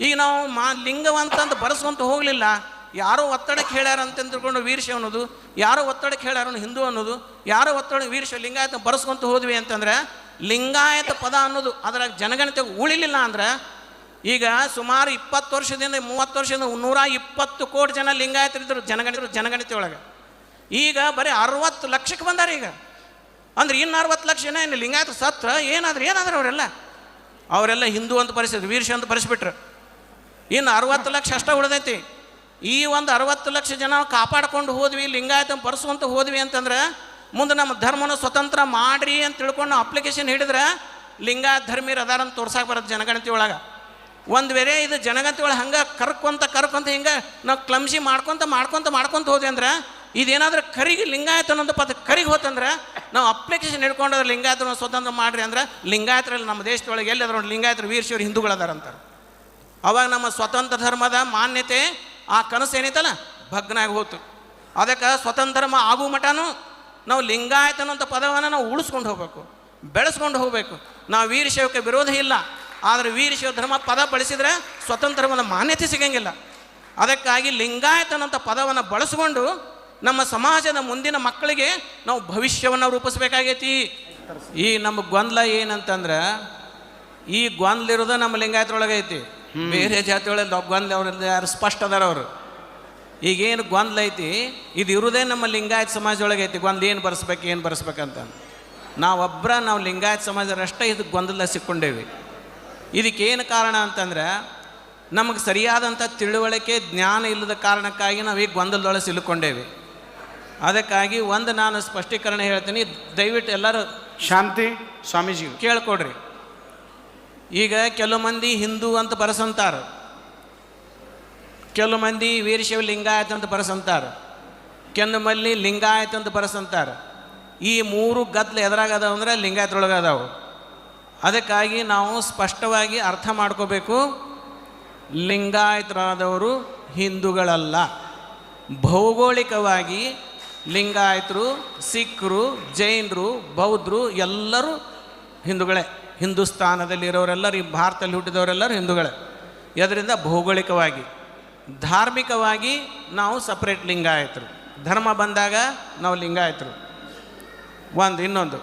ಈಗ ನಾವು ಮಾ ಲಿಂಗವಂತಂದು ಬರೆಸ್ಕೊಂತ ಹೋಗಲಿಲ್ಲ. ಯಾರೋ ಒತ್ತಡಕ್ಕೆ ಹೇಳ್ಯಾರ ಅಂತ ತಿಳ್ಕೊಂಡು ವೀರಶೈವ ಅನ್ನೋದು, ಯಾರೋ ಒತ್ತಡಕ್ಕೆ ಹೇಳ್ಯಾರ ಹಿಂದೂ ಅನ್ನೋದು, ಯಾರೋ ಒತ್ತಡ ವೀರಶೈವ ಲಿಂಗಾಯತ ಬರೆಸ್ಕೊಂತ ಹೋದ್ವಿ ಅಂತಂದ್ರೆ, ಲಿಂಗಾಯತ ಪದ ಅನ್ನೋದು ಅದ್ರಾಗ ಜನಗಣತೆ ಉಳಿಲಿಲ್ಲ ಅಂದ್ರೆ, ಈಗ ಸುಮಾರು ಇಪ್ಪತ್ತು ವರ್ಷದಿಂದ ಮೂವತ್ತು ವರ್ಷದಿಂದ ನೂರ ಇಪ್ಪತ್ತು ಕೋಟಿ ಜನ ಲಿಂಗಾಯತರಿದ್ದರು ಜನಗಣಿತರು ಜನಗಣತಿ ಒಳಗೆ. ಈಗ ಬರೀ ಅರವತ್ತು ಲಕ್ಷಕ್ಕೆ ಬಂದಾರ ಈಗ. ಅಂದ್ರೆ ಇನ್ನು ಅರವತ್ತು ಲಕ್ಷ ಜನ ಏನು ಲಿಂಗಾಯತ ಸತ್ರ ಏನಾದ್ರು ಏನಾದ್ರು ಅವರೆಲ್ಲ ಅವರೆಲ್ಲ ಹಿಂದೂ ಅಂತ ಪರಿಸಿದ್ರು ವೀರಶ ಅಂತ ಪರಿಸ್ಬಿಟ್ರು ಇನ್ನು ಅರವತ್ತು ಲಕ್ಷ ಅಷ್ಟೇ ಉಳಿದೈತಿ. ಈ ಒಂದು ಅರವತ್ತು ಲಕ್ಷ ಜನ ಕಾಪಾಡ್ಕೊಂಡು ಹೋದ್ವಿ, ಲಿಂಗಾಯತ ಬರ್ಸುವಂತ ಹೋದ್ವಿ ಅಂತಂದ್ರೆ ಮುಂದೆ ನಮ್ಮ ಧರ್ಮನ ಸ್ವತಂತ್ರ ಮಾಡ್ರಿ ಅಂತ ತಿಳ್ಕೊಂಡು ಅಪ್ಲಿಕೇಶನ್ ಹಿಡಿದ್ರೆ ಲಿಂಗಾಯತ ಧರ್ಮೀರು ಅದಾರ ಅಂತ ತೋರ್ಸಾಕ್ ಬರುತ್ತೆ ಜನಗಣತಿ ಒಳಗೆ. ಒಂದು ವೇರೆ ಇದು ಜನಗಣತಿ ಒಳಗೆ ಹಂಗೆ ಕರ್ಕೊಂತ ಕರ್ಕೊಂತ ಹಿಂಗೆ ನಾವು ಕ್ಲಮ್ಸಿ ಮಾಡ್ಕೊಂತ ಮಾಡ್ಕೊಂತ ಮಾಡ್ಕೊಂತ ಹೋದ್ವಿ ಅಂದ್ರೆ ಇದೇನಾದ್ರೂ ಕರಿಗೆ ಲಿಂಗಾಯತ ಅನ್ನೋದು ಪದ ಕರಿಗೆ ಹೋತಂದ್ರೆ ನಾವು ಅಪ್ಲಿಕೇಶನ್ ಹಿಡ್ಕೊಂಡ್ರೆ ಲಿಂಗಾಯತನ ಸ್ವತಂತ್ರ ಮಾಡ್ರಿ ಅಂದ್ರೆ ಲಿಂಗಾಯತರಲ್ಲಿ ನಮ್ಮ ದೇಶದೊಳಗೆ ಎಲ್ಲಿ ಅದ್ರ ಲಿಂಗಾಯತರು ವೀರಶಿವರು ಹಿಂದೂಗಳದಾರ ಅಂತಾರೆ. ಅವಾಗ ನಮ್ಮ ಸ್ವತಂತ್ರ ಧರ್ಮದ ಮಾನ್ಯತೆ ಆ ಕನಸು ಏನೈತಲ್ಲ ಭಗ್ನಾಗಿ ಹೋತು. ಅದಕ್ಕೆ ಸ್ವತಂತ್ರ ಧರ್ಮ ಆಗುವ ಮಠನೂ ನಾವು ಲಿಂಗಾಯತ ಅನ್ನೋಂಥ ಪದವನ್ನು ನಾವು ಉಳಿಸ್ಕೊಂಡು ಹೋಗಬೇಕು. ಬೆಳೆಸ್ಕೊಂಡು ಹೋಗಬೇಕು. ನಾವು ವೀರಶೈವಕ್ಕೆ ವಿರೋಧ ಇಲ್ಲ. ಆದರೆ ವೀರಶೈವ ಧರ್ಮ ಪದ ಬಳಸಿದರೆ ಸ್ವತಂತ್ರ ಧರ್ಮದ ಮಾನ್ಯತೆ ಸಿಗಂಗಿಲ್ಲ. ಅದಕ್ಕಾಗಿ ಲಿಂಗಾಯತ ಅನ್ನೋಂಥ ಪದವನ್ನು ಬಳಸ್ಕೊಂಡು ನಮ್ಮ ಸಮಾಜದ ಮುಂದಿನ ಮಕ್ಕಳಿಗೆ ನಾವು ಭವಿಷ್ಯವನ್ನು ರೂಪಿಸ್ಬೇಕಾಗೈತಿ. ಈ ನಮ್ಮ ಗೊಂದಲ ಏನಂತಂದ್ರೆ, ಈ ಗೊಂದಲಿರೋದು ನಮ್ಮ ಲಿಂಗಾಯತರೊಳಗೆ ಐತಿ ಬೇರೆ ಜಾತಿ ಒಳಗೆ ಗೊಂದಲ ಅವ್ರದ್ದು ಯಾರು ಸ್ಪಷ್ಟ ಅದಾರ ಅವರು. ಈಗೇನು ಗೊಂದಲ ಐತಿ ಇದು ಇರುವುದೇ ನಮ್ಮ ಲಿಂಗಾಯತ್ ಸಮಾಜದೊಳಗೆ ಐತಿ ಗೊಂದಲ ಏನು ಬರ್ಸ್ಬೇಕು ಏನು ಬರ್ಸ್ಬೇಕಂತ. ನಾವೊಬ್ಬರ ನಾವು ಲಿಂಗಾಯತ್ ಸಮಾಜದಷ್ಟೇ ಇದು ಗೊಂದಲ ಸಿಕ್ಕೊಂಡೇವಿ. ಇದಕ್ಕೇನು ಕಾರಣ ಅಂತಂದ್ರೆ ನಮಗೆ ಸರಿಯಾದಂಥ ತಿಳುವಳಿಕೆ ಜ್ಞಾನ ಇಲ್ಲದ ಕಾರಣಕ್ಕಾಗಿ ನಾವು ಈ ಗೊಂದಲದೊಳಗೆ ಸಿಲುಕೊಂಡೇವಿ. ಅದಕ್ಕಾಗಿ ಒಂದು ನಾನು ಸ್ಪಷ್ಟೀಕರಣ ಹೇಳ್ತೀನಿ ದಯವಿಟ್ಟು ಎಲ್ಲರೂ ಶಾಂತಿ ಸ್ವಾಮೀಜಿ ಕೇಳ್ಕೊಡ್ರಿ. ಈಗ ಕೆಲವು ಮಂದಿ ಹಿಂದೂ ಅಂತ ಬರೆಸಂತಾರ. ಕೆಲವು ಮಂದಿ ವೀರಶೈವ ಲಿಂಗಾಯತ ಅಂತ ಬರೆಸಂತಾರ. ಕೆಲವು ಮಲ್ಲಿ ಲಿಂಗಾಯತ ಅಂತ ಬರೆಸಂತಾರ. ಈ ಮೂರು ಗದ್ಲ ಎದುರಾಗ ಅಂದ್ರೆ ಲಿಂಗಾಯತರೊಳಗೆ ಅದಕ್ಕಾಗಿ ನಾವು ಸ್ಪಷ್ಟವಾಗಿ ಅರ್ಥ ಮಾಡ್ಕೋಬೇಕು. ಲಿಂಗಾಯತರಾದವರು ಹಿಂದೂಗಳಲ್ಲ. ಭೌಗೋಳಿಕವಾಗಿ ಲಿಂಗಾಯತರು, ಸಿಖ್ರು, ಜೈನರು ಬೌದ್ಧರು ಎಲ್ಲರೂ ಹಿಂದೂಗಳೇ. ಹಿಂದೂಸ್ತಾನದಲ್ಲಿರೋರೆಲ್ಲರೂ, ಈ ಭಾರತದಲ್ಲಿ ಹುಟ್ಟಿದವರೆಲ್ಲರೂ ಹಿಂದೂಗಳೇ. ಇದರಿಂದ ಭೌಗೋಳಿಕವಾಗಿ, ಧಾರ್ಮಿಕವಾಗಿ ನಾವು ಸಪ್ರೇಟ್ ಲಿಂಗಾಯತರು. ಧರ್ಮ ಬಂದಾಗ ನಾವು ಲಿಂಗಾಯತರು. ಒಂದು, ಇನ್ನೊಂದು.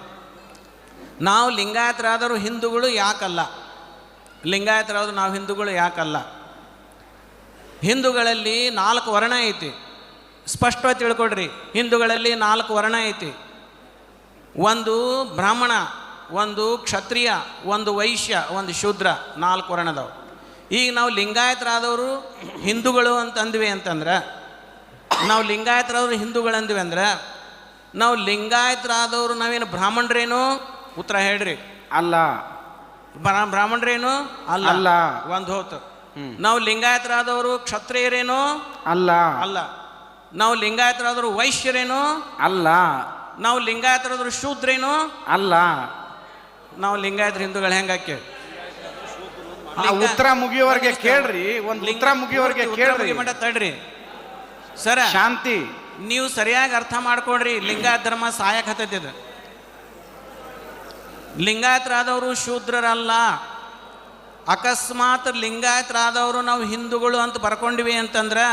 ನಾವು ಲಿಂಗಾಯತರಾದರೂ ಹಿಂದೂಗಳು ಯಾಕಲ್ಲ? ಲಿಂಗಾಯತರಾದರೂ ನಾವು ಹಿಂದೂಗಳು ಯಾಕಲ್ಲ? ಹಿಂದೂಗಳಲ್ಲಿ ನಾಲ್ಕು ವರ್ಣ ಐತಿ. ಸ್ಪಷ್ಟವಾಗಿ ತಿಳ್ಕೊಡ್ರಿ ಹಿಂದೂಗಳಲ್ಲಿ ನಾಲ್ಕು ವರ್ಣ ಐತಿ. ಒಂದು ಬ್ರಾಹ್ಮಣ ಒಂದು ಕ್ಷತ್ರಿಯ ಒಂದು ವೈಶ್ಯ ಒಂದು ಶೂದ್ರ ನಾಲ್ಕು ವರ್ಣದವು. ಈಗ ನಾವು ಲಿಂಗಾಯತರಾದವರು ಹಿಂದೂಗಳು ಅಂತ ಅಂದ್ವಿ ಅಂತಂದ್ರೆ ನಾವು ಲಿಂಗಾಯತರಾದವರು ಹಿಂದೂಗಳು ಅಂದ್ವಿ ಅಂದ್ರೆ ನಾವು ಲಿಂಗಾಯತರಾದವರು ನಾವೇನು ಬ್ರಾಹ್ಮಣರೇನು? ಉತ್ತರ ಹೇಳ್ರಿ. ಅಲ್ಲ. ಬ್ರಾ- ಬ್ರಾಹ್ಮಣರೇನು? ಅಲ್ಲ. ಅಲ್ಲ. ಒಂದು ಹೋತು. ನಾವು ಲಿಂಗಾಯತರಾದವರು ಕ್ಷತ್ರಿಯರೇನು? ಅಲ್ಲ. ಅಲ್ಲ. ನಾವು ಲಿಂಗಾಯತರಾದವರು ವೈಶ್ಯರೇನು? ಅಲ್ಲ. ನಾವು ಲಿಂಗಾಯತರಾದವರು ಶೂದ್ರೇನು? ಅಲ್ಲ. ನಾವು ಲಿಂಗಾಯತರ ಹಿಂದೂಗಳು ಹೆಂಗಾಕೆ ಆ ಉತ್ತರ ಮುಗಿಯೋವರೆಗೆ ಕೇಳ್ರಿ ಒಂದು ಉತ್ತರ ಮುಗಿಯೋವರೆಗೆ ಕೇಳ್ರಿ. ಮಠ ತಡ್ರಿ. ಸರ ಶಾಂತಿ. ನೀವು ಸರಿಯಾಗಿ ಅರ್ಥ ಮಾಡ್ಕೊಡ್ರಿ ಲಿಂಗಾಯತ ಧರ್ಮ ಸಹಾಯಕ ಹತ್ತೈತಿದ ಲಿಂಗಾಯತರಾದವರು ಶೂದ್ರರಲ್ಲ. ಅಕಸ್ಮಾತ್ ಲಿಂಗಾಯತರಾದವರು ನಾವು ಹಿಂದೂಗಳು ಅಂತ ಬರ್ಕೊಂಡಿವಿ ಅಂತಂದ್ರೆ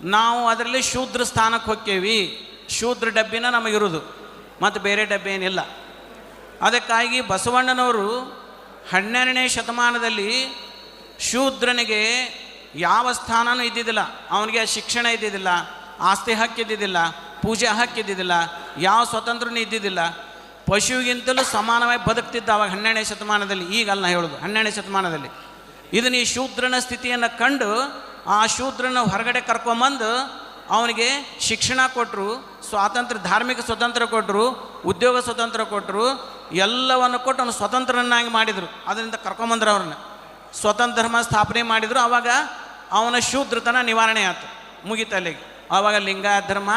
ನಾವು ಅದರಲ್ಲಿ ಶೂದ್ರ ಸ್ಥಾನಕ್ಕೆ ಹೋಗ್ತೇವಿ ಶೂದ್ರ ಡಬ್ಬಿನ ನಮಗಿರೋದು. ಮತ್ತು ಬೇರೆ ಡಬ್ಬಿ ಏನಿಲ್ಲ. ಅದಕ್ಕಾಗಿ ಬಸವಣ್ಣನವರು ಹನ್ನೆರಡನೇ ಶತಮಾನದಲ್ಲಿ ಶೂದ್ರನಿಗೆ ಯಾವ ಸ್ಥಾನನೂ ಇದ್ದಿದ್ದಿಲ್ಲ. ಅವನಿಗೆ ಶಿಕ್ಷಣ ಇದ್ದಿದ್ದಿಲ್ಲ, ಆಸ್ತಿ ಹಕ್ಕಿದ್ದಿದ್ದಿಲ್ಲ ಪೂಜೆ ಹಕ್ಕಿದ್ದಿದ್ದಿಲ್ಲ ಯಾವ ಸ್ವತಂತ್ರನೂ ಇದ್ದಿದ್ದಿಲ್ಲ. ಪಶುವಿಗಿಂತಲೂ ಸಮಾನವಾಗಿ ಬದುಕ್ತಿದ್ದ ಅವಾಗ ಹನ್ನೆರಡನೇ ಶತಮಾನದಲ್ಲಿ ಈಗಲ್ಲ ಹೇಳೋದು, ಹನ್ನೆರಡನೇ ಶತಮಾನದಲ್ಲಿ. ಇದನ್ನ ಈ ಶೂದ್ರನ ಸ್ಥಿತಿಯನ್ನು ಕಂಡು, ಆ ಶೂದ್ರನ ಹೊರಗಡೆ ಕರ್ಕೊಂಬಂದು ಅವನಿಗೆ ಶಿಕ್ಷಣ ಕೊಟ್ಟರು ಸ್ವಾತಂತ್ರ್ಯ, ಧಾರ್ಮಿಕ ಸ್ವತಂತ್ರ ಕೊಟ್ಟರು ಉದ್ಯೋಗ ಸ್ವತಂತ್ರ ಕೊಟ್ಟರು ಎಲ್ಲವನ್ನು ಕೊಟ್ಟು ಅವನು ಸ್ವತಂತ್ರನಾಗಿ ಮಾಡಿದರು. ಅದರಿಂದ ಕರ್ಕೊಂಬಂದ್ರು ಅವ್ರನ್ನ. ಸ್ವತಂತ್ರ ಧರ್ಮ ಸ್ಥಾಪನೆ ಮಾಡಿದರು. ಆವಾಗ ಅವನ ಶೂದ್ರತನ ನಿವಾರಣೆ ಆಯಿತು. ಮುಗಿತಲ್ಲಿಗೆ ಆವಾಗ ಲಿಂಗಾಯತ ಧರ್ಮ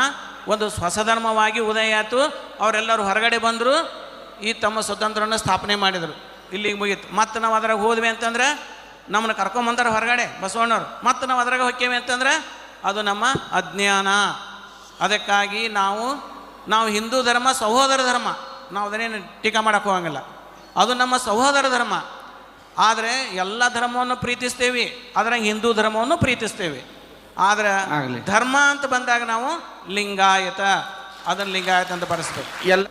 ಒಂದು ಸ್ವಸಧರ್ಮವಾಗಿ ಧರ್ಮವಾಗಿ ಉದಯ ಆಯಿತು. ಅವರೆಲ್ಲರೂ ಹೊರಗಡೆ ಬಂದರು. ಈ ತಮ್ಮ ಸ್ವತಂತ್ರವನ್ನು ಸ್ಥಾಪನೆ ಮಾಡಿದರು. ಇಲ್ಲಿಗೆ ಮುಗೀತು. ಮತ್ತು ನಾವು ಅದ್ರಾಗ ಹೋದ್ವಿ ಅಂತಂದ್ರೆ ನಮ್ಮನ್ನು ಕರ್ಕೊಂಬಂದಾರ ಹೊರಗಡೆ ಬಸವಣ್ಣವ್ರು. ಮತ್ತು ನಾವು ಅದ್ರಾಗ ಹೊಕ್ಕೇವಿ ಅಂತಂದ್ರೆ ಅದು ನಮ್ಮ ಅಜ್ಞಾನ. ಅದಕ್ಕಾಗಿ ನಾವು ನಾವು ಹಿಂದೂ ಧರ್ಮ, ಸಹೋದರ ಧರ್ಮ. ನಾವು ಅದನ್ನೇನು ಟೀಕಾ ಮಾಡೋಕ್ಕೆ ಹೋಗಂಗಿಲ್ಲ. ಅದು ನಮ್ಮ ಸಹೋದರ ಧರ್ಮ. ಆದರೆ ಎಲ್ಲ ಧರ್ಮವನ್ನು ಪ್ರೀತಿಸ್ತೇವೆ ಅದರ ಹಿಂದೂ ಧರ್ಮವನ್ನು ಪ್ರೀತಿಸ್ತೇವೆ. ಆದರೆ ಆಗ್ಲಿ. ಧರ್ಮ ಅಂತ ಬಂದಾಗ ನಾವು ಲಿಂಗಾಯತ ಅದನ್ನು ಲಿಂಗಾಯತ ಅಂತ ಬರೆಸ್ಬೇಕು. ಎಲ್ಲ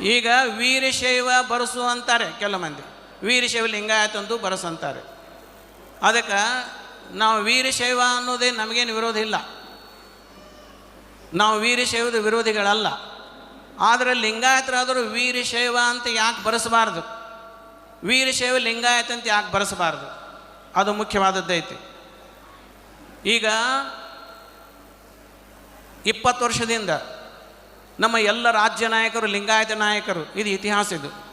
ಈಗ ವೀರಶೈವ ಬರಸು ಅಂತಾರೆ ಕೆಲವು ಮಂದಿ ವೀರಶೈವ ಲಿಂಗಾಯತ ಅಂತೂ ಬರಸು ಅಂತಾರೆ. ಅದಕ್ಕೆ ನಾವು ವೀರಶೈವ ಅನ್ನೋದೇ ನಮಗೇನು ವಿರೋಧ ಇಲ್ಲ. ನಾವು ವೀರಶೈವದ ವಿರೋಧಿಗಳಲ್ಲ. ಆದರೆ ಲಿಂಗಾಯತರಾದರೂ ವೀರಶೈವ ಅಂತ ಯಾಕೆ ಬರೆಸಬಾರ್ದು? ವೀರಶೈವ ಲಿಂಗಾಯತ ಅಂತ ಯಾಕೆ ಬರೆಸಬಾರ್ದು? ಅದು ಮುಖ್ಯವಾದದ್ದೈತಿ ಈಗ ಇಪ್ಪತ್ತು ವರ್ಷದಿಂದ ನಮ್ಮ ಎಲ್ಲ ರಾಜ್ಯ ನಾಯಕರು, ಲಿಂಗಾಯತ ನಾಯಕರು, ಇದು ಇತಿಹಾಸ ಇದು.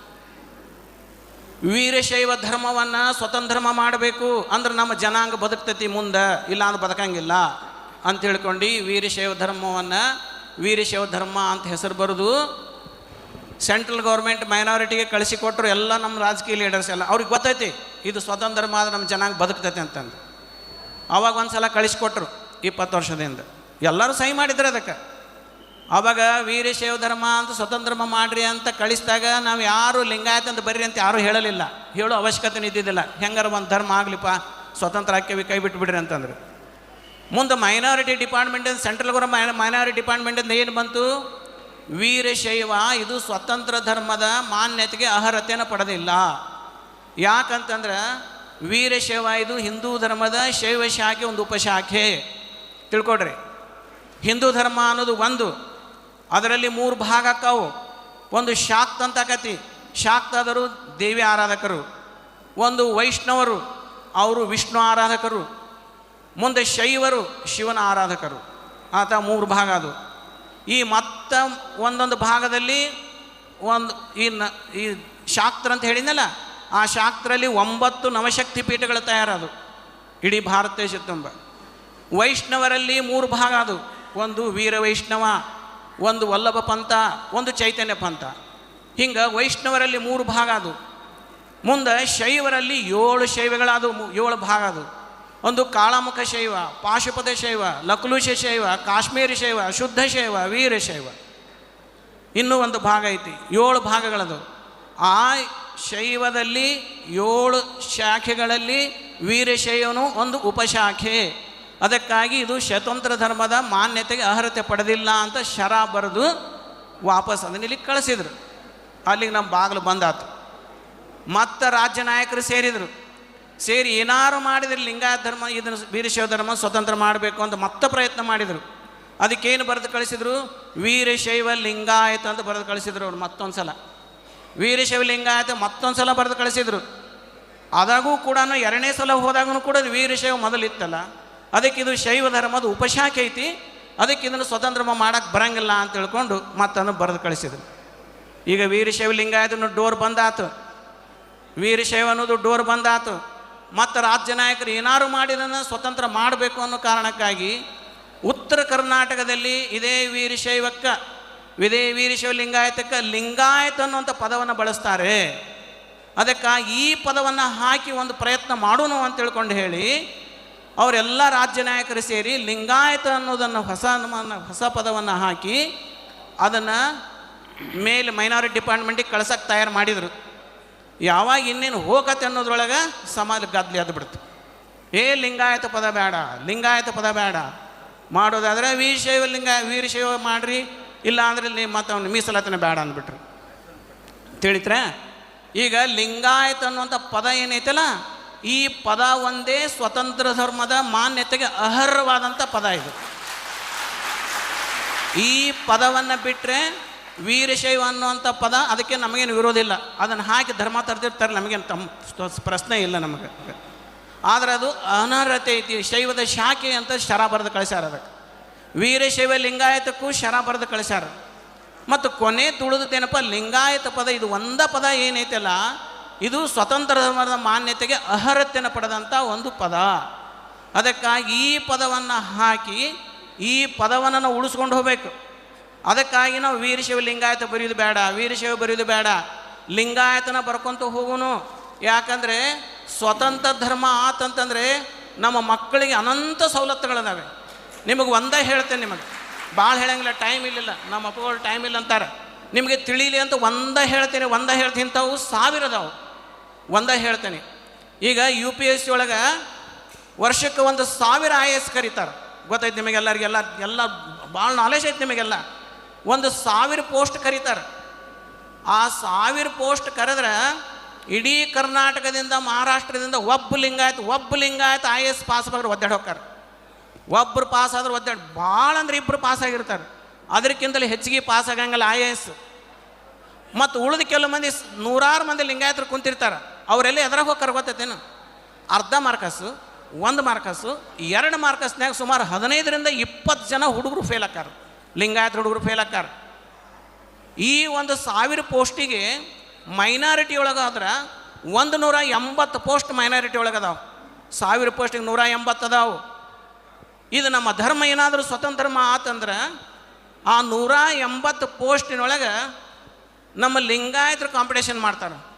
ವೀರಶೈವ ಧರ್ಮವನ್ನು ಸ್ವತಂತ್ರ ಮಾಡಬೇಕು ಅಂದ್ರೆ ನಮ್ಮ ಜನಾಂಗ ಬದುಕ್ತೈತಿ ಮುಂದೆ. ಇಲ್ಲ ಅಂದ್ರೆ ಬದುಕಂಗಿಲ್ಲ. ಅಂತ ಹೇಳ್ಕೊಂಡು ವೀರಶೈವ ಧರ್ಮವನ್ನು ವೀರಶೈವ ಧರ್ಮ ಅಂತ ಹೆಸರು ಬರೆದು ಸೆಂಟ್ರಲ್ ಗೌರ್ಮೆಂಟ್ ಮೈನಾರಿಟಿಗೆ ಕಳಿಸಿಕೊಟ್ರು ಎಲ್ಲ ನಮ್ಮ ರಾಜಕೀಯ ಲೀಡರ್ಸ್ ಎಲ್ಲ. ಅವ್ರಿಗೆ ಗೊತ್ತೈತಿ, ಇದು ಸ್ವತಂತ್ರ ಧರ್ಮ ಆದರೆ ನಮ್ಮ ಜನಾಂಗ ಬದುಕ್ತೈತೆ ಅಂತಂದು. ಆವಾಗ ಒಂದು ಸಲ ಕಳಿಸ್ಕೊಟ್ರು ಇಪ್ಪತ್ತು ವರ್ಷದಿಂದ. ಎಲ್ಲರೂ ಸಹಿ ಮಾಡಿದ್ರು ಅದಕ್ಕೆ. ಆವಾಗ ವೀರಶೈವ ಧರ್ಮ ಅಂತ ಸ್ವತಂತ್ರ ಧರ್ಮ ಮಾಡ್ರಿ ಅಂತ ಕಳಿಸಿದಾಗ ನಾವು ಯಾರು ಲಿಂಗಾಯತ ಅಂತ ಬರ್ರಿ ಅಂತ ಯಾರೂ ಹೇಳಲಿಲ್ಲ. ಹೇಳೋ ಅವಶ್ಯಕತೆ ಇದ್ದಿದ್ದಿಲ್ಲ. ಹೆಂಗಾರ ಒಂದು ಧರ್ಮ ಆಗಲಿಪ್ಪ, ಸ್ವತಂತ್ರ ಆಕ್ಯವಿ ಕೈ ಬಿಟ್ಬಿಡ್ರಿ ಅಂತಂದ್ರು. ಮುಂದೆ minority department central government minority ಡಿಪಾರ್ಟ್ಮೆಂಟಿಂದ ಏನು ಬಂತು? ವೀರಶೈವ ಇದು ಸ್ವತಂತ್ರ ಧರ್ಮದ ಮಾನ್ಯತೆಗೆ ಅರ್ಹತೆಯನ್ನು ಪಡೆದಿಲ್ಲ. ಯಾಕಂತಂದ್ರೆ ವೀರಶೈವ ಇದು ಹಿಂದೂ ಧರ್ಮದ ಶೈವ ಶಾಖೆ, ಒಂದು ಉಪಶಾಖೆ. ತಿಳ್ಕೊಡ್ರಿ ಹಿಂದೂ ಧರ್ಮ ಅನ್ನೋದು ಒಂದು. ಅದರಲ್ಲಿ ಮೂರು ಭಾಗ ಅಕ್ಕವು. ಒಂದು ಶಾಕ್ತ ಅಂತ ಕತಿ ಶಾಕ್ತಾದರು ದೇವಿ ಆರಾಧಕರು. ಒಂದು ವೈಷ್ಣವರು. ಅವರು ವಿಷ್ಣು ಆರಾಧಕರು. ಮುಂದೆ ಶೈವರು ಶಿವನ ಆರಾಧಕರು. ಆತ ಮೂರು ಭಾಗ ಅದು. ಈ ಮತ್ತ ಒಂದೊಂದು ಭಾಗದಲ್ಲಿ ಒಂದು ಈ ನ, ಈ ಶಾಕ್ತ್ರ ಅಂತ ಹೇಳಿದ್ನಲ್ಲ, ಆ ಶಾಕ್ತ್ರಲ್ಲಿ ಒಂಬತ್ತು ನವಶಕ್ತಿ ಪೀಠಗಳು ತಯಾರಾದವು ಇಡೀ ಭಾರತ ದೇಶ ತುಂಬ ವೈಷ್ಣವರಲ್ಲಿ ಮೂರು ಭಾಗ ಅದು. ಒಂದು ವೀರ ವೈಷ್ಣವ, ಒಂದು ವಲ್ಲಭ ಪಂಥ, ಒಂದು ಚೈತನ್ಯ ಪಂಥ. ಹಿಂಗೆ ವೈಷ್ಣವರಲ್ಲಿ ಮೂರು ಭಾಗ ಅದು. ಮುಂದೆ ಶೈವರಲ್ಲಿ ಏಳು ಶೈವಗಳಾದವು, ಏಳು ಭಾಗ ಅದು. ಒಂದು ಕಾಳಮುಖ ಶೈವ, ಪಾಶುಪದ ಶೈವ, ಲಕುಲುಷ ಶೈವ, ಕಾಶ್ಮೀರಿ ಶೈವ, ಶುದ್ಧ ಶೈವ ವೀರಶೈವ ಇನ್ನೂ ಒಂದು ಭಾಗ ಐತಿ, ಏಳು ಭಾಗಗಳದು. ಆ ಶೈವದಲ್ಲಿ ಏಳು ಶಾಖೆಗಳಲ್ಲಿ ವೀರಶೈವನು ಒಂದು ಉಪಶಾಖೆ. ಅದಕ್ಕಾಗಿ ಇದು ಸ್ವತಂತ್ರ ಧರ್ಮದ ಮಾನ್ಯತೆಗೆ ಅರ್ಹತೆ ಪಡೆದಿಲ್ಲ ಅಂತ ಶರ ಬರೆದು ವಾಪಸ್ ಅದನ್ನ ಇಲ್ಲಿ ಕಳಿಸಿದರು. ಅಲ್ಲಿಗೆ ನಮ್ಮ ಬಾಗಿಲು ಬಂದಾತು. ಮತ್ತು ರಾಜ್ಯ ನಾಯಕರು ಸೇರಿದರು. ಸೇರಿ ಏನಾರು ಮಾಡಿದ್ರೆ, ಲಿಂಗಾಯತ ಧರ್ಮ, ಇದನ್ನು ವೀರಶೈವ ಧರ್ಮ ಸ್ವತಂತ್ರ ಮಾಡಬೇಕು ಅಂತ ಮತ್ತೆ ಪ್ರಯತ್ನ ಮಾಡಿದರು. ಅದಕ್ಕೇನು ಬರೆದು ಕಳಿಸಿದ್ರು? ವೀರಶೈವ ಲಿಂಗಾಯತ ಅಂತ ಬರೆದು ಕಳಿಸಿದ್ರು ಅವ್ರು ಮತ್ತೊಂದು ಸಲ ವೀರಶೈವ ಲಿಂಗಾಯತ ಮತ್ತೊಂದು ಸಲ ಬರೆದು ಕಳಿಸಿದ್ರು. ಅದಾಗೂ ಕೂಡ ಎರಡನೇ ಸಲ ಹೋದಾಗೂ ಕೂಡ ಅದು ವೀರಶೈವ ಮೊದಲಿತ್ತಲ್ಲ. ಅದಕ್ಕೆ ಇದು ಶೈವ ಧರ್ಮದ ಉಪಶಾಖೆ ಐತಿ. ಅದಕ್ಕೆ ಇದನ್ನು ಸ್ವತಂತ್ರ ಮಾಡಕ್ಕೆ ಬರಂಗಿಲ್ಲ ಅಂತ ತಿಳ್ಕೊಂಡು ಮತ್ತನ್ನು ಬರೆದು ಕಳಿಸಿದ್ರು. ಈಗ ವೀರಶೈವ ಲಿಂಗಾಯತನ ಡೋರ್ ಬಂದಾತು. ವೀರಶೈವ ಅನ್ನೋದು ಡೋರ್ ಬಂದಾತು. ಮತ್ತು ರಾಜ್ಯ ನಾಯಕರು ಏನಾರು ಮಾಡಿದನ್ನು ಸ್ವತಂತ್ರ ಮಾಡಬೇಕು ಅನ್ನೋ ಕಾರಣಕ್ಕಾಗಿ ಉತ್ತರ ಕರ್ನಾಟಕದಲ್ಲಿ ಇದೇ ವೀರಶೈವಕ್ಕ ವಿದೇ ವೀರಶೈವ ಲಿಂಗಾಯತಕ್ಕ ಲಿಂಗಾಯತ ಅನ್ನುವಂಥ ಪದವನ್ನು ಬಳಸ್ತಾರೆ. ಅದಕ್ಕೆ ಈ ಪದವನ್ನು ಹಾಕಿ ಒಂದು ಪ್ರಯತ್ನ ಮಾಡೋಣ ಅಂತ ತಿಳ್ಕೊಂಡು ಹೇಳಿ, ಅವರೆಲ್ಲ ರಾಜ್ಯ ನಾಯಕರು ಸೇರಿ ಲಿಂಗಾಯತ ಅನ್ನೋದನ್ನು ಹೊಸ ಹೊಸ ಪದವನ್ನು ಹಾಕಿ ಅದನ್ನು ಮೇಲೆ ಮೈನಾರಿಟಿ ಡಿಪಾರ್ಟ್ಮೆಂಟಿಗೆ ಕಳ್ಸಕ್ಕೆ ತಯಾರು ಮಾಡಿದರು. ಯಾವಾಗ ಇನ್ನೇನು ಹೋಗತ್ತೆ ಅನ್ನೋದ್ರೊಳಗೆ ಸಮಾಜ ಗದ್ಲಿ ಅದು ಬಿಡ್ತು. ಏ, ಲಿಂಗಾಯತ ಪದ ಬೇಡ, ಲಿಂಗಾಯತ ಪದ ಬೇಡ. ಮಾಡೋದಾದ್ರೆ ವೀರಶೈವ ಲಿಂಗ ವೀರಶೈವ ಮಾಡ್ರಿ. ಇಲ್ಲ ಅಂದ್ರೆ ನೀವು ಮತ್ತು ಅವ್ನು ಮೀಸಲಾತನ ಬೇಡ ಅಂದ್ಬಿಟ್ರು. ತಿಳಿತ್ರೆ? ಈಗ ಲಿಂಗಾಯತ ಅನ್ನುವಂಥ ಪದ ಏನೈತಲ್ಲ, ಈ ಪದ ಒಂದೇ ಸ್ವತಂತ್ರ ಧರ್ಮದ ಮಾನ್ಯತೆಗೆ ಅರ್ಹವಾದಂಥ ಪದ ಇದು. ಈ ಪದವನ್ನು ಬಿಟ್ಟರೆ ವೀರಶೈವ ಅನ್ನುವಂಥ ಪದ ಅದಕ್ಕೆ ನಮಗೇನು ವಿರೋಧಿಲ್ಲ ಅದನ್ನು ಹಾಕಿ ಧರ್ಮ ತರ್ತಿರ್ತಾರೆ ನಮಗೇನು ತಮ್ಮ ಪ್ರಶ್ನೆ ಇಲ್ಲ ನಮಗೆ. ಆದರೆ ಅದು ಅನರ್ಹತೆ ಐತಿ. ಶೈವದ ಶಾಖೆ ಅಂತ ಶರ ಬರೆದು ಕಳಿಸ್ಯಾರ ಅದಕ್ಕೆ. ವೀರಶೈವ ಲಿಂಗಾಯತಕ್ಕೂ ಶರ ಬರೆದು ಕಳಿಸ್ಯಾರ. ಮತ್ತು ಕೊನೆ ತುಳಿದದ್ದೇನಪ್ಪ ಲಿಂಗಾಯತ ಪದ, ಇದು ಒಂದ ಪದ ಏನೈತಲ್ಲ, ಇದು ಸ್ವತಂತ್ರ ಧರ್ಮದ ಮಾನ್ಯತೆಗೆ ಅರ್ಹತೆಯನ್ನು ಪಡೆದಂಥ ಒಂದು ಪದ. ಅದಕ್ಕಾಗಿ ಈ ಪದವನ್ನು ಹಾಕಿ ಈ ಪದವನ್ನು ಉಳಿಸ್ಕೊಂಡು ಹೋಗಬೇಕು. ಅದಕ್ಕಾಗಿ ನಾವು ವೀರಶೈವ ಲಿಂಗಾಯತ ಬರೆಯೋದು ಬೇಡ, ವೀರಶೈವ ಬರೆಯೋದು ಬೇಡ. ಲಿಂಗಾಯತನ ಬರ್ಕೊಂತ ಹೋಗುನು. ಯಾಕಂದರೆ ಸ್ವತಂತ್ರ ಧರ್ಮ ಆತಂತಂದರೆ ನಮ್ಮ ಮಕ್ಕಳಿಗೆ ಅನಂತ ಸವಲತ್ತುಗಳಿದಾವೆ. ನಿಮಗೆ ಒಂದೇ ಹೇಳ್ತೇನೆ ನಿಮಗೆ. ಭಾಳ ಹೇಳಂಗಿಲ್ಲ, ಟೈಮ್ ಇಲ್ಲ ನಮ್ಮ ಅಪ್ಪಗಳು ಟೈಮ್ ಇಲ್ಲ ಅಂತಾರೆ. ನಿಮಗೆ ತಿಳಿಲಿ ಅಂತ ಒಂದೇ ಹೇಳ್ತೀನಿ ಒಂದೇ ಹೇಳ್ತೀನಿ. ಇಂಥವು ಸಾವಿರದವು ಒಂದೇ ಹೇಳ್ತೇನೆ. ಈಗ ಯು ಪಿ ಎಸ್ ಸಿ ಒಳಗೆ ವರ್ಷಕ್ಕೆ ಒಂದು ಸಾವಿರ ಐ ಎಸ್ ಕರೀತಾರೆ. ಗೊತ್ತೈತೆ ನಿಮಗೆಲ್ಲರಿಗೆಲ್ಲ, ಎಲ್ಲ ಭಾಳ ನಾಲೆಜ್ ಐತೆ ನಿಮಗೆಲ್ಲ. ಒಂದು ಸಾವಿರ ಪೋಸ್ಟ್ ಕರೀತಾರೆ. ಆ ಸಾವಿರ ಪೋಸ್ಟ್ ಕರೆದ್ರೆ ಇಡೀ ಕರ್ನಾಟಕದಿಂದ, ಮಹಾರಾಷ್ಟ್ರದಿಂದ ಒಬ್ಬ ಲಿಂಗಾಯತ್ ಒಬ್ಬ ಲಿಂಗಾಯತ್ ಐ ಎಸ್ ಪಾಸ್ ಬಗ್ಗೆ ಒದ್ದಾಡಿ ಹೋಗ್ತಾರೆ. ಒಬ್ಬರು ಪಾಸ್ ಆದ್ರೆ ಒದ್ದಾಡಿ. ಭಾಳ ಅಂದ್ರೆ ಇಬ್ಬರು ಪಾಸ್ ಆಗಿರ್ತಾರೆ. ಅದಕ್ಕಿಂತಲೇ ಹೆಚ್ಚಿಗೆ ಪಾಸ್ ಆಗಂಗಿಲ್ಲ ಐ ಎ ಎಸ್ ಮತ್ತು ಉಳಿದ ಕೆಲವು ಮಂದಿ ನೂರಾರು ಮಂದಿ ಲಿಂಗಾಯತರು ಕುಂತಿರ್ತಾರೆ. ಅವರೆಲ್ಲ ಎದ್ರಾಗ ಹೋಗಿ ಗೊತ್ತೈತೇನು? ಅರ್ಧ ಮಾರ್ಕಸ್ಸು ಒಂದು ಮಾರ್ಕಸ್ಸು ಎರಡು ಮಾರ್ಕಸ್ನಾಗ ಸುಮಾರು ಹದಿನೈದರಿಂದ ಇಪ್ಪತ್ತು ಜನ ಹುಡುಗರು ಫೇಲ್ ಆಕಾರ ಲಿಂಗಾಯತ ಹುಡುಗರು ಫೇಲ್ ಆಕಾರ ಈ ಒಂದು ಸಾವಿರ ಪೋಸ್ಟಿಗೆ ಮೈನಾರಿಟಿ ಒಳಗಾದ್ರೆ ಒಂದು ನೂರ ಎಂಬತ್ತು ಪೋಸ್ಟ್ ಮೈನಾರಿಟಿ ಒಳಗದಾವ ಸಾವಿರ ಪೋಸ್ಟಿಗೆ ನೂರ ಎಂಬತ್ತು ಅದಾವು. ಇದು ನಮ್ಮ ಧರ್ಮ ಏನಾದರೂ ಸ್ವತಂತ್ರ ಆತಂದ್ರೆ ಆ ನೂರ ಎಂಬತ್ತು ಪೋಸ್ಟಿನೊಳಗೆ ನಮ್ಮ ಲಿಂಗಾಯತರು ಕಾಂಪಿಟೇಷನ್ ಮಾಡ್ತಾರೆ.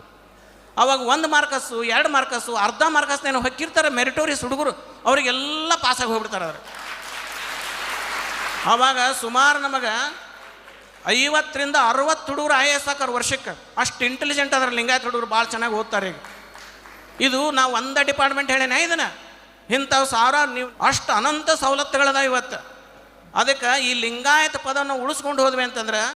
ಅವಾಗ ಒಂದು ಮಾರ್ಕಸ್ಸು, ಎರಡು ಮಾರ್ಕಸ್ಸು, ಅರ್ಧ ಮಾರ್ಕಸ್ನೇನು ಹೊಕ್ಕಿರ್ತಾರೆ ಮೆರಿಟೋರಿಯಸ್ ಹುಡುಗರು. ಅವರಿಗೆಲ್ಲ ಪಾಸಾಗಿ ಹೋಗ್ಬಿಡ್ತಾರೆ ಅವ್ರು. ಆವಾಗ ಸುಮಾರು ನಮಗೆ ಐವತ್ತರಿಂದ ಅರವತ್ತು ಹುಡುಗರು ಐ ಎಸ್ ಹಾಕೋರು ವರ್ಷಕ್ಕೆ. ಅಷ್ಟು ಇಂಟೆಲಿಜೆಂಟ್ ಅದ್ರ ಲಿಂಗಾಯತ್ ಹುಡುಗರು ಭಾಳ ಚೆನ್ನಾಗಿ ಓದ್ತಾರೆ ಈಗ. ಇದು ನಾವು ಒಂದ ಡಿಪಾರ್ಟ್ಮೆಂಟ್ ಹೇಳೇನ ಇದನ್ನ. ಇಂಥವು ಸಾವಿರ ನೀವು ಅಷ್ಟು ಅನಂತ ಸವಲತ್ತುಗಳದ ಇವತ್ತು. ಅದಕ್ಕೆ ಈ ಲಿಂಗಾಯತ ಪದವನ್ನು ಉಳಿಸ್ಕೊಂಡು ಹೋದ್ವಿ ಅಂತಂದ್ರೆ